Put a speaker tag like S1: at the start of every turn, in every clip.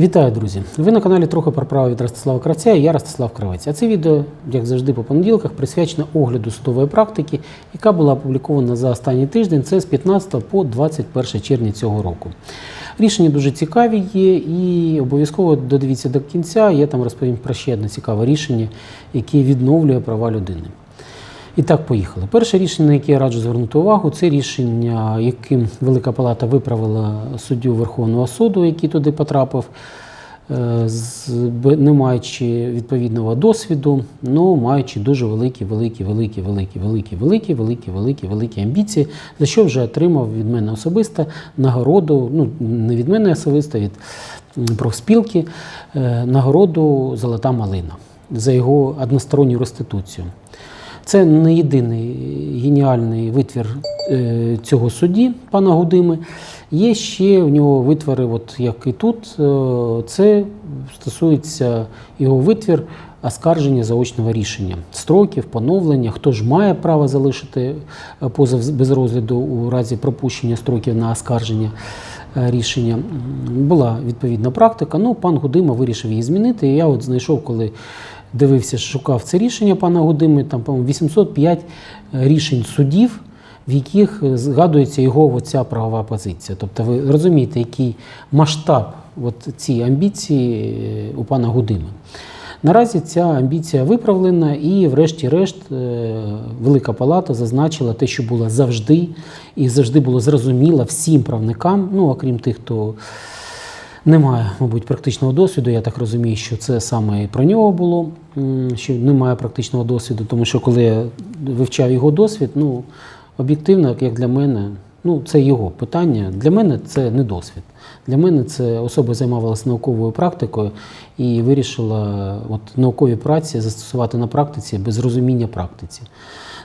S1: Вітаю, друзі! Ви на каналі трохи про право від Ростислава Кравця і я Ростислав Кравець. А це відео, як завжди, по понеділках присвячено огляду судової практики, яка була опублікована за останній тиждень. Це з 15 по 21 червня цього року. Рішення дуже цікаві є, і обов'язково додивіться до кінця. Я там розповім про ще одне цікаве рішення, яке відновлює права людини. І так, поїхали. Перше рішення, на яке я раджу звернути увагу, це рішення, яким Велика Палата виправила суддю Верховного суду, який туди потрапив, е, не маючи відповідного досвіду, але маючи дуже великі, великі, великі, великі, великі, великі, великі, великі, великі амбіції, за що вже отримав від мене особисто нагороду, ну не від мене особисто, від профспілки, е, нагороду Золота малина за його односторонню реституцію. Це не єдиний геніальний витвір е, цього судді, пана Гудими. Є ще у нього витвори, от як і тут. Е, Це стосується його витвір оскарження заочного рішення, строків, поновлення, хто ж має право залишити е, позов без розгляду у разі пропущення строків на оскарження рішення. Була відповідна практика. Ну, пан Гудима вирішив її змінити. Я от знайшов, коли дивився, шукав це рішення пана Гудими, там, по-моєму, 805 рішень судів, в яких е, згадується його оця правова позиція. Тобто ви розумієте, який масштаб от цієї амбіції е, у пана Гудими. Наразі ця амбіція виправлена, і, врешті-решт, е, Велика Палата зазначила те, що було завжди, і завжди було зрозуміло всім правникам, ну окрім тих, хто немає, мабуть, практичного досвіду. Я так розумію, що це саме і про нього було, що немає практичного досвіду, тому що коли я вивчав його досвід, ну об'єктивно, як для мене, ну це його питання. Для мене це не досвід. Для мене це особа займалася науковою практикою і вирішила от, наукові праці застосувати на практиці без розуміння практиці.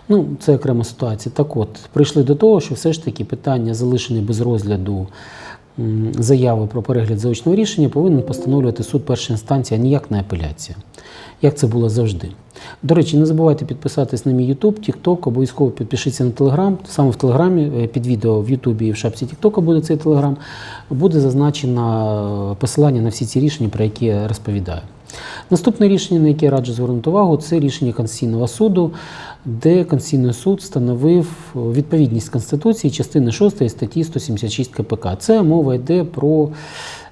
S1: Ну, це окрема ситуація. Так от, прийшли до того, що все ж таки питання залишені без розгляду заяви про перегляд заочного рішення повинен постановлювати суд першої інстанції, а ніяк не апеляція. Як це було завжди. До речі, не забувайте підписатись на мій YouTube, TikTok, обов'язково підпишіться на Telegram. Саме в Телеграмі, е, під відео в Ютубі і в шапці TikTok буде цей Telegram, буде зазначено е, посилання на всі ці рішення, про які я розповідаю. Наступне рішення, на яке я раджу звернути увагу, це рішення Конституційного суду, де Конституційний суд встановив відповідність Конституції частини 6 статті 176 КПК. Це мова йде про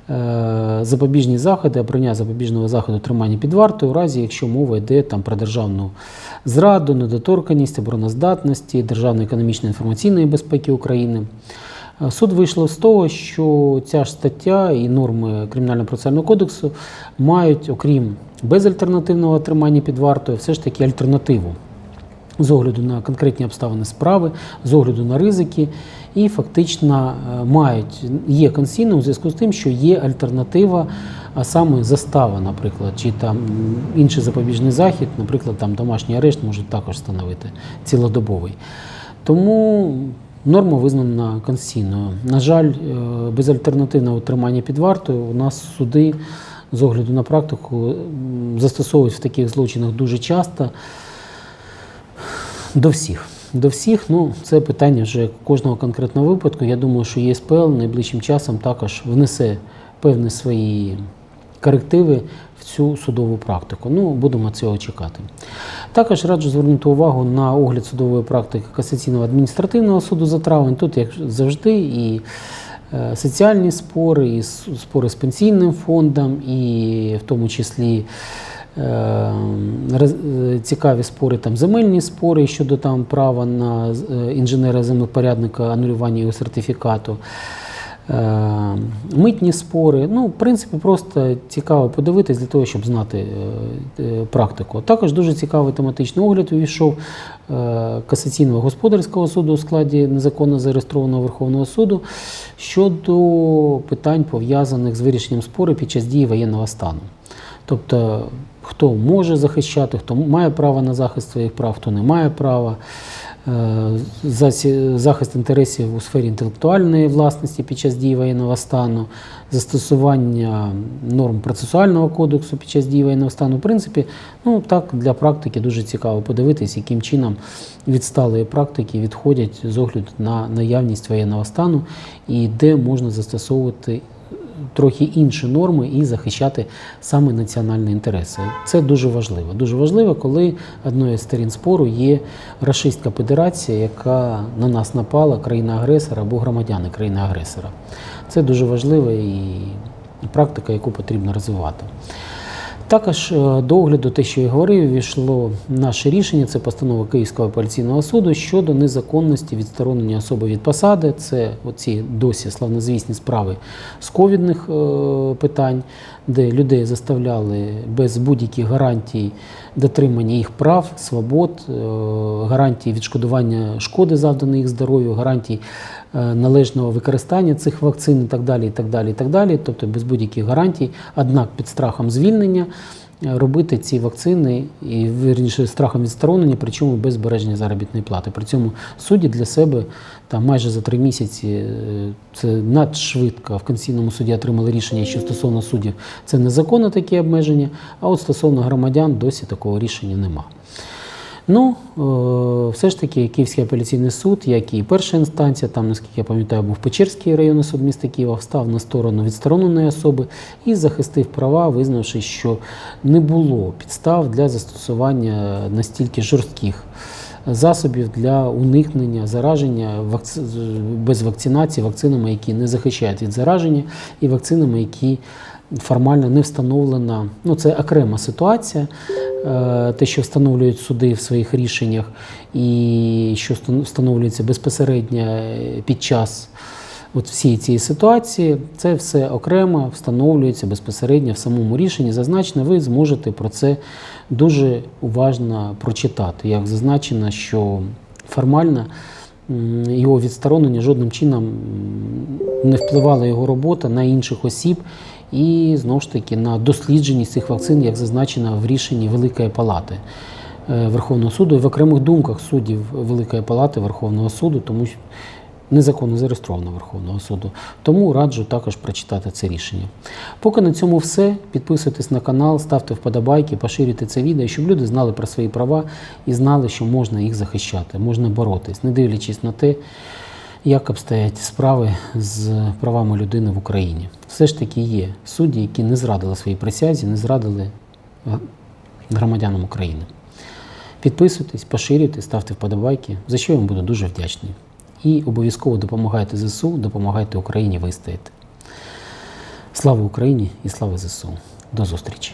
S1: е, запобіжні заходи, обрання запобіжного заходу тримання під вартою, у разі якщо мова йде там про державну зраду, недоторканність, обороноздатності, державної економічної інформаційної безпеки України. Е, Суд вийшло з того, що ця ж стаття і норми Кримінально-процесуального кодексу мають, окрім безальтернативного тримання під вартою, все ж таки альтернативу з огляду на конкретні обставини справи, з огляду на ризики, і фактично е, мають є конституційним у зв'язку з тим, що є альтернатива, а саме застава, наприклад, чи там інший запобіжний захід, наприклад, там домашній арешт можуть також встановити цілодобовий. Тому норма визнана конституційною. На жаль, е, безальтернативного тримання під вартою у нас суди з огляду на практику застосовують в таких злочинах дуже часто. До всіх. До всіх, ну це питання вже кожного конкретного випадку. Я думаю, що ЄСПЛ найближчим часом також внесе певні свої корективи в цю судову практику. Ну, будемо цього чекати. Також раджу звернути увагу на огляд судової практики Касаційного адміністративного суду за травень. Тут, як завжди, і е, соціальні спори, і спори з пенсійним фондом, і в тому числі е, е, цікаві спори, там земельні спори щодо там права на інженера землепорядника анулювання його сертифікату. Е, Митні спори, ну, в принципі, просто цікаво подивитись для того, щоб знати е, е, практику. Також дуже цікавий тематичний огляд увійшов касаційного господарського суду у складі незаконно зареєстрованого Верховного суду щодо питань пов'язаних з вирішенням спору під час дії воєнного стану. Тобто, хто може захищати, хто має право на захист своїх прав, хто не має права. Захист інтересів у сфері інтелектуальної власності під час дії воєнного стану, застосування норм процесуального кодексу під час дії воєнного стану. В принципі, ну так для практики дуже цікаво подивитись, яким чином відсталої практики відходять з огляду на наявність воєнного стану і де можна застосовувати трохи інші норми і захищати саме національні інтереси. Це дуже важливо. Дуже важливо, коли одною з сторін спору є Рашистська Федерація, яка на нас напала, країна-агресора або громадяни країни-агресора. Це дуже важлива і практика, яку потрібно розвивати. Також е, до огляду, те, що я говорив, війшло наше рішення. Це постанова Київського апеляційного суду щодо незаконності відсторонення особи від посади. Це оці досі славнозвісні справи з ковідних е, питань, де людей заставляли без будь-яких гарантій дотримання їх прав, свобод, е, гарантій відшкодування шкоди, завданої їх здоров'ю, гарантій е, належного використання цих вакцин і так далі, і так далі, і так далі. Тобто без будь-яких гарантій, однак під страхом звільнення робити ці вакцини і вірніше страхом відсторонення, причому без збереження заробітної плати. При цьому судді для себе там майже за три місяці е, це надшвидко в Конституційному суді отримали рішення, що стосовно суддів це незаконно такі обмеження, а от стосовно громадян досі такого рішення нема. Ну, е, все ж таки, Київський апеляційний суд, як і перша інстанція, там, наскільки я пам'ятаю, був Печерський районний суд міста Києва, встав на сторону відстороненої особи і захистив права, визнавши, що не було підстав для застосування настільки жорстких засобів для уникнення зараження вакци... без вакцинації вакцинами, які не захищають від зараження, і вакцинами, які формально не встановлена. Ну, це окрема ситуація, е, те, що встановлюють суди в своїх рішеннях, і що встановлюється безпосередньо е, під час от всієї цієї ситуації, це все окремо встановлюється безпосередньо в самому рішенні. Зазначено, ви зможете про це дуже уважно прочитати. Як зазначено, що формально його відсторонення жодним чином не впливала його робота на інших осіб і знову ж таки на дослідженість цих вакцин, як зазначено в рішенні Великої Палати. е, Верховного суду і в окремих думках суддів Великої Палати Верховного суду, тому що незаконно зареєстровано Верховного суду. Тому раджу також прочитати це рішення. Поки на цьому все. Підписуйтесь на канал, ставте вподобайки, поширюйте це відео, щоб люди знали про свої права і знали, що можна їх захищати, можна боротись, не дивлячись на те, як обстоять справи з правами людини в Україні. Все ж таки є судді, які не зрадили своїй присязі, не зрадили е, громадянам України. Підписуйтесь, поширюйте, ставте вподобайки, за що я вам буду дуже вдячний. І обов'язково допомагайте ЗСУ, допомагайте Україні вистояти. Слава Україні і слава ЗСУ. До зустрічі!